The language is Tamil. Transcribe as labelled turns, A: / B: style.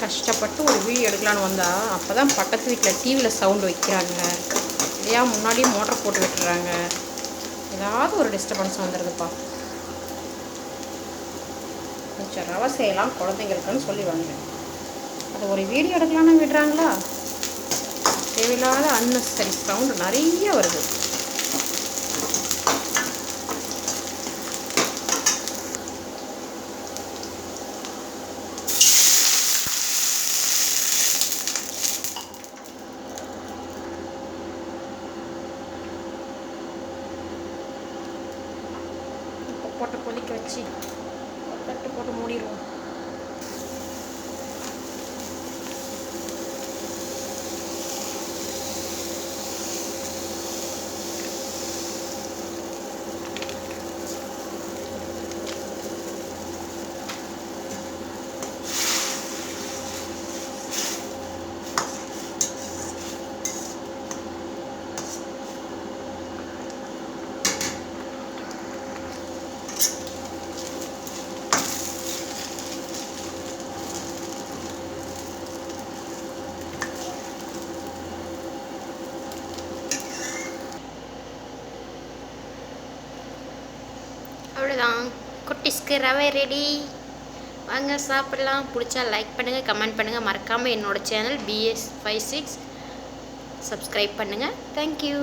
A: கஷ்டப்பட்டு ஒரு வீடியோ எடுக்கலான்னு வந்தால் அப்போ தான் பக்கத்து வீட்டில் டிவியில் சவுண்டு வைக்கிறாங்க. இல்லையா? முன்னாடியே மோட்டர் போட்டு விட்டுறாங்க. ஏதாவது ஒரு டிஸ்டர்பன்ஸ் வந்துடுதுப்பா கொஞ்சம் ரவை செய்யலாம் குழந்தைங்களுக்குன்னு சொல்லி வந்தேன். அது ஒரு வீடியோ எடுக்கலான்னு விடுறாங்களா? தேவையில்லாத அன்னெசரி சவுண்டு நிறைய வருது. போட்டு கொதிக்க வச்சு தட்டு போட்டு மூடிடுவோம்.
B: அவ்வளோதான் குட்டிஸ்க்கு ரவை ரெடி வாங்க சாப்பிடலாம். பிடிச்சா லைக் பண்ணுங்கள் கமெண்ட் பண்ணுங்கள் மறக்காமல் என்னோட channel PS five six subscribe பண்ணுங்கள் தேங்க்யூ